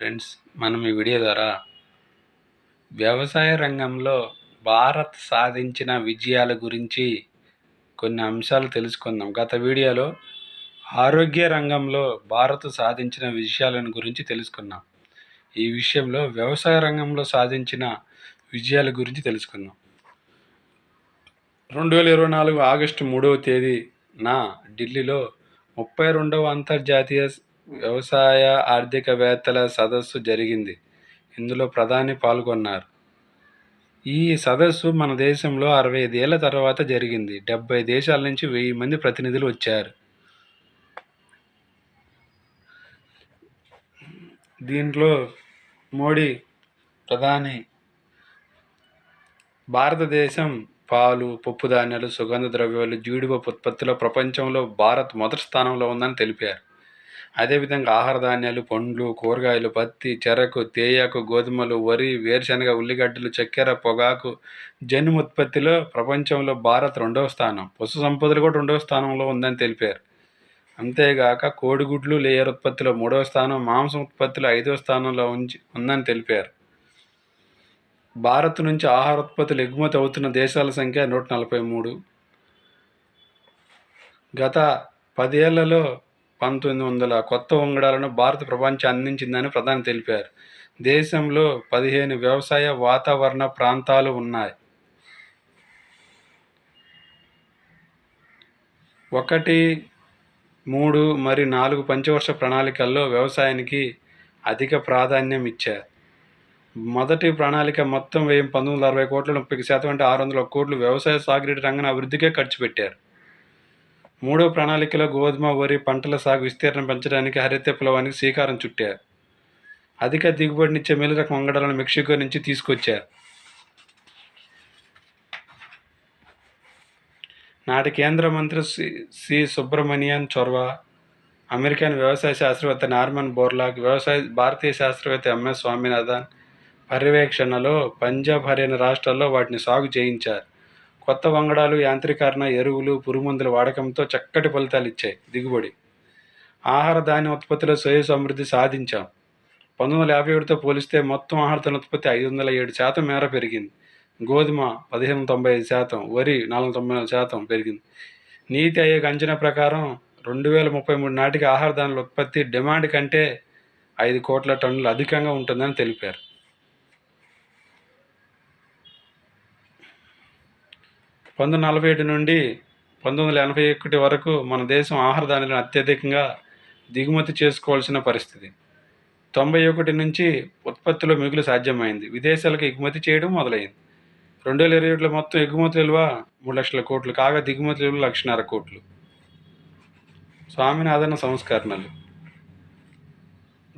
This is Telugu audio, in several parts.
ఫ్రెండ్స్ మనం ఈ వీడియో ద్వారా వ్యవసాయ రంగంలో భారత్ సాధించిన విజయాల గురించి కొన్ని అంశాలు తెలుసుకుందాం. గత వీడియోలో ఆరోగ్య రంగంలో భారత్ సాధించిన విజయాలను గురించి తెలుసుకున్నాం ఈ విషయంలో వ్యవసాయ రంగంలో సాధించిన విజయాల గురించి తెలుసుకుందాం. రెండు వేల ఇరవై నాలుగు ఆగస్టు మూడవ తేదీన ఢిల్లీలో ముప్పై రెండవ అంతర్జాతీయ వ్యవసాయ ఆర్థికవేత్తల సదస్సు జరిగింది. ఇందులో ప్రధాని పాల్గొన్నారు. ఈ సదస్సు మన దేశంలో అరవై ఐదేళ్ళ తర్వాత జరిగింది. డెబ్బై దేశాల నుంచి వెయ్యి మంది ప్రతినిధులు వచ్చారు. దీంట్లో మోడీ ప్రధాని భారతదేశం పాలు పప్పు ధాన్యాలు సుగంధ ద్రవ్యాలు జీడిపప్పు ఉత్పత్తిలో ప్రపంచంలో భారత్ మొదటి స్థానంలో ఉందని తెలిపారు. అదేవిధంగా ఆహార ధాన్యాలు పండ్లు కూరగాయలు పత్తి చెరకు తేయాకు గోధుమలు వరి వేరుశనగ ఉల్లిగడ్డలు చక్కెర పొగాకు జన్ను ఉత్పత్తిలో ప్రపంచంలో భారత్ రెండవ స్థానం. పశు సంపదలు కూడా రెండవ స్థానంలో ఉందని తెలిపారు. అంతేగాక కోడిగుడ్లు లేయర్ ఉత్పత్తిలో మూడవ స్థానం మాంసం ఉత్పత్తిలో ఐదవ స్థానంలో ఉంచి ఉందని తెలిపారు. భారత్ నుంచి ఆహార ఉత్పత్తులు ఎగుమతి అవుతున్న దేశాల సంఖ్య నూట నలభై మూడు. గత పదేళ్ళలో పంతొమ్మిది వందల కొత్త వంగడాలను భారత ప్రపంచం అందించిందని ప్రధాని తెలిపారు. దేశంలో పదిహేను వ్యవసాయ వాతావరణ ప్రాంతాలు ఉన్నాయి. ఒకటి మూడు మరియు నాలుగు పంచవర్ష ప్రణాళికల్లో వ్యవసాయానికి అధిక ప్రాధాన్యం ఇచ్చారు. మొదటి ప్రణాళిక మొత్తం వ్యయం పంతొమ్మిది వందల అరవై కోట్ల ముప్పై శాతం అంటే ఆరు వందల కోట్లు వ్యవసాయ సాగునీటి రంగం అభివృద్ధికే ఖర్చు పెట్టారు. మూడో ప్రణాళికలో గోధుమ వరి పంటల సాగు విస్తీర్ణం పెంచడానికి హరిత విప్లవానికి శ్రీకారం చుట్టారు. అధిక దిగుబడినిచ్చే మేలు రకం వంగడాలను మెక్సికో నుంచి తీసుకొచ్చారు. నాటి కేంద్ర మంత్రి సి సి సుబ్రమణియన్ చొరవ అమెరికన్ వ్యవసాయ శాస్త్రవేత్త నార్మన్ బోర్లాగ్ వ్యవసాయ భారతీయ శాస్త్రవేత్త ఎంఎస్ స్వామినాథన్ పర్యవేక్షణలో పంజాబ్ హర్యానా రాష్ట్రాల్లో వాటిని సాగు చేయించారు. కొత్త వంగడాలు యాంత్రీకరణ ఎరువులు పురుగుమందుల వాడకంతో చక్కటి ఫలితాలు ఇచ్చాయి. దిగుబడి. ఆహార ధాన్య ఉత్పత్తిలో స్వయ సమృద్ధి సాధించాం. పంతొమ్మిది వందల యాభై ఏడుతో పోలిస్తే మొత్తం ఆహార ధాన్య ఉత్పత్తి ఐదు వందల ఏడు శాతం మేర పెరిగింది. గోధుమ పదిహేను తొంభై ఐదు శాతం వరి నాలుగు తొంభై నాలుగు శాతం పెరిగింది. నీతి ఆయోగ్ అంచనా ప్రకారం రెండు వేల ముప్పై మూడు నాటికి ఆహార ధాన్యాల ఉత్పత్తి డిమాండ్ కంటే ఐదు కోట్ల టన్నులు అధికంగా ఉంటుందని తెలిపారు. పంతొమ్మిది నలభై ఏడు నుండి పంతొమ్మిది వందల ఎనభై ఒకటి వరకు మన దేశం ఆహార ధాన్యాలను అత్యధికంగా దిగుమతి చేసుకోవాల్సిన పరిస్థితి. తొంభై ఒకటి నుంచి ఉత్పత్తిలో మిగులు సాధ్యమైంది. విదేశాలకు ఎగుమతి చేయడం మొదలైంది. రెండు వేల ఇరవై ఏడులో మొత్తం ఎగుమతి విలువ మూడు లక్షల కోట్లు కాగా దిగుమతి విలువ లక్షన్నర కోట్లు. స్వామినాథన సంస్కరణలు.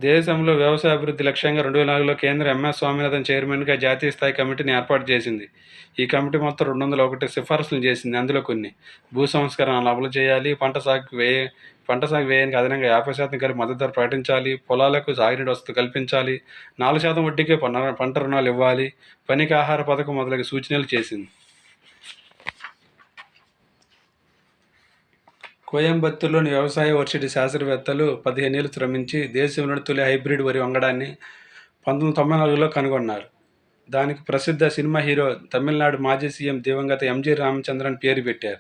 దేశంలో వ్యవసాయ అభివృద్ధి లక్ష్యంగా రెండు వేల నాలుగులో కేంద్ర ఎంఎస్ స్వామినాథన్ చైర్మన్గా జాతీయ స్థాయి కమిటీని ఏర్పాటు చేసింది. ఈ కమిటీ మొత్తం రెండు వందల ఒకటి సిఫార్సులు చేసింది. అందులో కొన్ని భూ సంస్కరణలు అమలు చేయాలి పంట సాగు వ్యయ పంట సాగు వ్యయానికి అదనంగా యాభై శాతం కలిపి మద్దతు ధర ప్రకటించాలి పొలాలకు సాగునీటి వసతి కల్పించాలి నాలుగు శాతం వడ్డీకే పంట రుణాలు ఇవ్వాలి పనికి ఆహార పథకం మొదలగు సూచనలు చేసింది. కోయంబత్తూరులోని వ్యవసాయ వర్సిటీ శాస్త్రవేత్తలు పదిహేనేళ్ళు శ్రమించి దేశంలోని తొలి హైబ్రిడ్ వరి వంగడాన్ని పంతొమ్మిది తొంభై నాలుగులో కనుగొన్నారు. దానికి ప్రసిద్ధ సినిమా హీరో తమిళనాడు మాజీ సీఎం దివంగత ఎంజి రామచంద్రన్ పేరు పెట్టారు.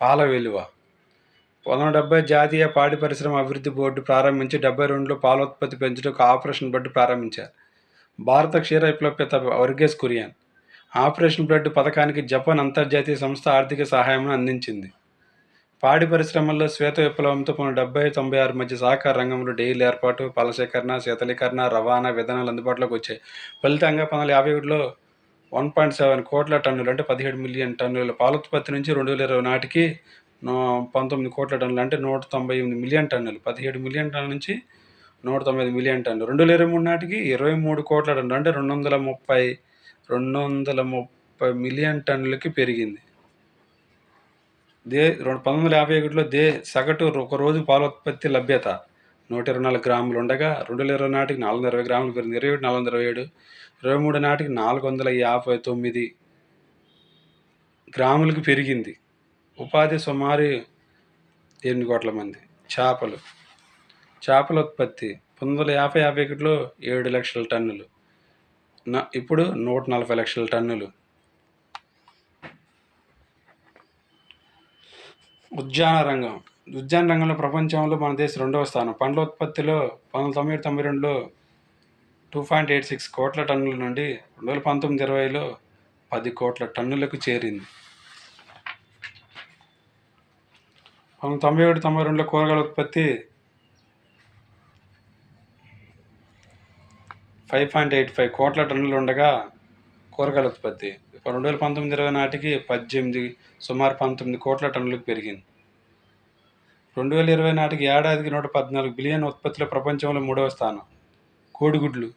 పాల విలువ పంతొమ్మిది డెబ్బై జాతీయ పాడి పరిశ్రమ అభివృద్ధి బోర్డు ప్రారంభించి డెబ్బై రెండులో పాల ఉత్పత్తి పెంచుటకు ఆపరేషన్ బ్లడ్ ప్రారంభించారు. భారత క్షీర విప్లవపేత వర్గేస్ కురియన్. ఆపరేషన్ బ్లడ్ పథకానికి జపాన్ అంతర్జాతీయ సంస్థ ఆర్థిక సహాయం అందించింది. పాడి పరిశ్రమల్లో శ్వేత విప్లవంతో పంతొమ్మిది డెబ్బై తొంభై ఆరు మధ్య సహకార రంగంలో డైలీ ఏర్పాటు పాలసేకరణ శీతలీకరణ రవాణా విధానాలు అందుబాటులోకి వచ్చాయి. ఫలితంగా పంతొమ్మిది యాభై ఒకటిలో వన్ పాయింట్ సెవెన్ కోట్ల టన్నులు అంటే పదిహేడు మిలియన్ టన్నుల పాల ఉత్పత్తి నుంచి రెండు వేల ఇరవై నాటికి పంతొమ్మిది కోట్ల టన్నులు అంటే నూట తొంభై ఎనిమిది మిలియన్ టన్నులు. పదిహేడు మిలియన్ టన్నుల నుంచి నూట తొంభై మిలియన్ టన్నులు. రెండు వేల ఇరవై మూడు నాటికి ఇరవై మూడు కోట్ల టన్నులు అంటే రెండు వందల ముప్పై రెండు వందల ముప్పై మిలియన్ టన్నులకి పెరిగింది. దే రెండు పంతొమ్మిది వందల యాభై ఒకటిలో దే సగటు ఒక రోజు పాల ఉత్పత్తి లభ్యత. నూట ఇరవై నాలుగు గ్రాములు ఉండగా రెండు వేల ఇరవై నాటికి నాలుగు వందల ఇరవై గ్రాములు పెరిగింది. ఇరవై ఒకటి నాలుగు వందల ఇరవై ఏడు. ఇరవై మూడు నాటికి నాలుగు వందల యాభై తొమ్మిది గ్రాములకు పెరిగింది. ఉపాధి సుమారు ఎనిమిది కోట్ల మంది. చేపలు. చేపల ఉత్పత్తి పంతొమ్మిది వందల యాభై యాభై ఒకటిలో ఏడు లక్షల టన్నులు. న ఇప్పుడు నూట నలభై లక్షల టన్నులు. ఉద్యాన రంగం. ఉద్యాన రంగంలో ప్రపంచంలో మన దేశం రెండవ స్థానం. పండ్ల ఉత్పత్తిలో పంతొమ్మిది తొంభై తొంభై రెండులో టూ పాయింట్ ఎయిట్ సిక్స్ కోట్ల టన్నుల నుండి రెండు వేల పంతొమ్మిది ఇరవైలో పది కోట్ల టన్నులకు చేరింది. పంతొమ్మిది తొంభై ఒకటి తొంభై రెండులో కూరగాయల ఉత్పత్తి ఫైవ్ పాయింట్ ఎయిట్ ఫైవ్ కోట్ల టన్నులు ఉండగా కూరగాయల ఉత్పత్తి. రెండు వేల పంతొమ్మిది ఇరవై నాటికి పద్దెనిమిది సుమారు పంతొమ్మిది కోట్ల టన్నులకు పెరిగింది. రెండు వేల ఇరవై నాటికి ఏడాదికి నూట పద్నాలుగు బిలియన్ ఉత్పత్తిలో ప్రపంచంలో మూడవ స్థానం. కోడిగుడ్లు.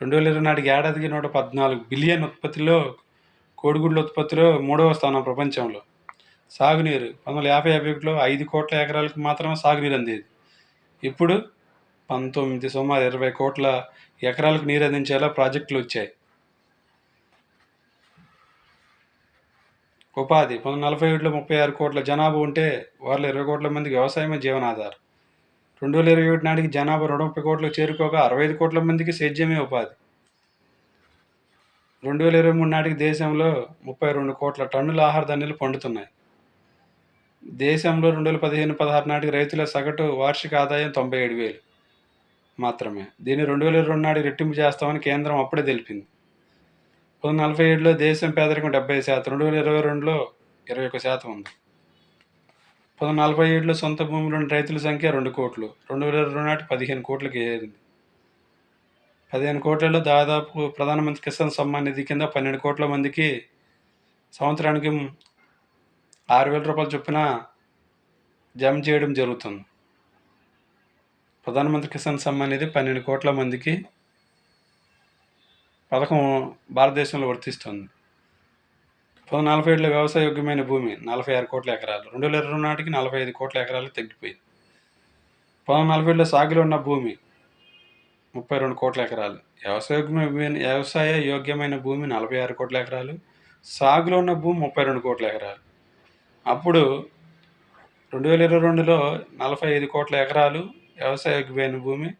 రెండు వేల ఇరవై నాటికి ఏడాదికి నూట పద్నాలుగు బిలియన్ ఉత్పత్తిలో కోడిగుడ్ల ఉత్పత్తిలో మూడవ స్థానం ప్రపంచంలో. సాగునీరు. పంతొమ్మిది వందల యాభై యాభై ఒకటిలో ఐదు కోట్ల ఎకరాలకు మాత్రమే సాగునీరు అందేది. ఇప్పుడు పంతొమ్మిది సుమారు ఇరవై కోట్ల ఎకరాలకు నీరు అందించేలా ప్రాజెక్టులు వచ్చాయి. ఉపాధి పంతొమ్మిది నలభై ఏడులో ముప్పై ఆరు కోట్ల జనాభా ఉంటే వారిలో ఇరవై కోట్ల మందికి వ్యవసాయమే జీవనాధారం. రెండు వేల ఇరవై ఒకటి నాటికి జనాభా రెండు ముప్పై కోట్లకు చేరుకోగా అరవై ఐదు కోట్ల మందికి సేద్యమే ఉపాధి. రెండు వేల ఇరవై మూడు నాటికి దేశంలో ముప్పై రెండు కోట్ల టన్నుల ఆహార ధాన్యాలు పండుతున్నాయి. దేశంలో రెండు వేల పదిహేను పదహారు నాటికి రైతుల సగటు వార్షిక ఆదాయం తొంభై ఏడు వేలు. మాత్రమే. దీన్ని రెండు వేల ఇరవై రెండు రెట్టింపు చేస్తామని కేంద్రం అప్పుడే తెలిపింది. పంతొమ్మిది నలభై ఏడులో దేశం పేదరికం డెబ్బై శాతం రెండు వేల ఇరవై రెండులో ఇరవై ఒక శాతం ఉంది. పంతొమ్మిది నలభై ఏడులో సొంత భూమిలోని ఉన్న రైతుల సంఖ్య రెండు కోట్లు రెండు వేల ఇరవై నాటి పదిహేను కోట్లకి ఏరింది. పదిహేను కోట్లలో దాదాపు ప్రధానమంత్రి కిసాన్ సమ్మాన్ నిధి కింద పన్నెండు కోట్ల మందికి సంవత్సరానికి ఆరు వేల రూపాయలు చొప్పున జమ చేయడం జరుగుతుంది. ప్రధానమంత్రి కిసాన్ సమ్మాన్ నిధి పన్నెండు కోట్ల మందికి పథకం భారతదేశంలో వర్తిస్తుంది. పంతొమ్మిది నలభై ఏళ్ళ వ్యవసాయ యోగ్యమైన భూమి నలభై ఆరు కోట్ల ఎకరాలు. రెండు వేల ఇరవై నాటికి నలభై ఐదు కోట్ల ఎకరాలు తగ్గిపోయింది. పొలం నలభై ఏడులో సాగులో ఉన్న భూమి ముప్పై రెండు కోట్ల ఎకరాలు. వ్యవసాయ వ్యవసాయ యోగ్యమైన భూమి నలభై ఆరు కోట్ల ఎకరాలు. సాగులో ఉన్న భూమి ముప్పై రెండు కోట్ల ఎకరాలు. అప్పుడు రెండు వేల ఇరవై రెండులో నలభై ఐదు కోట్ల ఎకరాలు వ్యవసాయ భూమి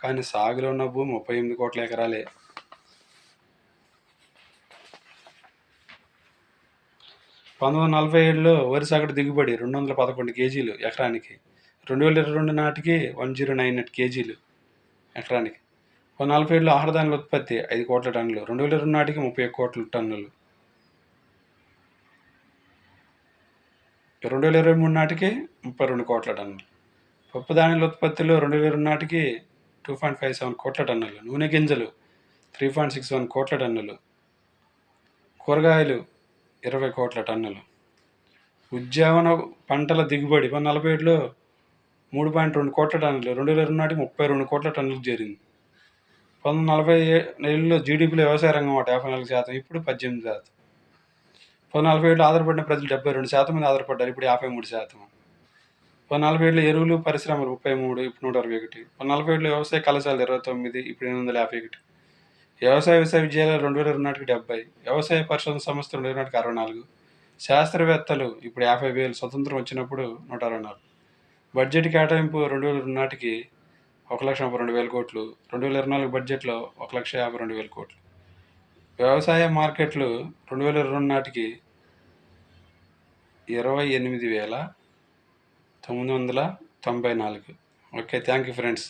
కానీ సాగులో ఉన్న భూమి ముప్పై ఎనిమిది కోట్ల ఎకరాలే. పంతొమ్మిది వందల నలభై ఏడులో వరి సగటు దిగుబడి రెండు వందల పదకొండు కేజీలు ఎకరానికి. రెండు వేల ఇరవై రెండు నాటికి వన్ జీరో నైన్ ఎయిట్ కేజీలు ఎకరానికి. నలభై ఏడులో ఆహారధాన్యాల ఉత్పత్తి ఐదు కోట్ల టన్నులు రెండు వేల ఇరవై నాటికి ముప్పై కోట్ల టన్నులు. రెండు వేల ఇరవై మూడు నాటికి ముప్పై రెండు కోట్ల టన్నులు. పప్పు ధాన్యాల ఉత్పత్తిలో రెండు వేల ఇరవై నాటికి టూ పాయింట్ ఫైవ్ సెవెన్ కోట్ల టన్నులు నూనె గింజలు త్రీ పాయింట్ సిక్స్ వన్ కోట్ల టన్నులు కూరగాయలు ఇరవై కోట్ల టన్నులు. ఉద్యావన పంటల దిగుబడి మన నలభై ఏడులో మూడు పాయింట్ రెండు కోట్ల టన్నులు రెండు వేల ఇరవై నాటికి ముప్పై రెండు కోట్ల టన్నులకు చేరింది. పంతొమ్మిది నలభై ఏళ్ళలో జీడిపిలో వ్యవసాయ రంగం ఒకటి యాభై నాలుగు శాతం ఇప్పుడు పద్దెనిమిది శాతం. పంతొమ్మిది నలభై ఏళ్ళు ఆధారపడిన ప్రజలు డెబ్బై రెండు శాతం మంది ఆధారపడ్డారు ఇప్పుడు యాభై మూడు శాతం. నలభై ఏళ్ళు ఎరువులు పరిశ్రమలు ముప్పై మూడు ఇప్పుడు నూట అరవై ఒకటి. పద్నాలుగు నలభై ఏళ్ళు వ్యవసాయ కళాశాలలు ఇరవై తొమ్మిది ఇప్పుడు ఎనిమిది వందల యాభై ఒకటి. వ్యవసాయ విశ్వవిద్యాలయాలు రెండు వేల ఇరవై నాటికి డెబ్బై వ్యవసాయ పరిశోధన సంస్థ రెండు వేల నాటికి అరవై నాలుగు. శాస్త్రవేత్తలు ఇప్పుడు యాభై వేలు స్వతంత్రం వచ్చినప్పుడు నూట అరవై నాలుగు. బడ్జెట్ కేటాయింపు రెండు వేల ఇరవై నాటికి ఒక లక్ష ముప్పై రెండు వేల కోట్లు రెండు వేల ఇరవై నాలుగు బడ్జెట్లో ఒక లక్ష యాభై రెండు వేల కోట్లు. వ్యవసాయ మార్కెట్లు రెండు వేల ఇరవై నాటికి ఇరవై ఎనిమిది వేల తొమ్మిది వందల తొంభై నాలుగు. Okay thank you friends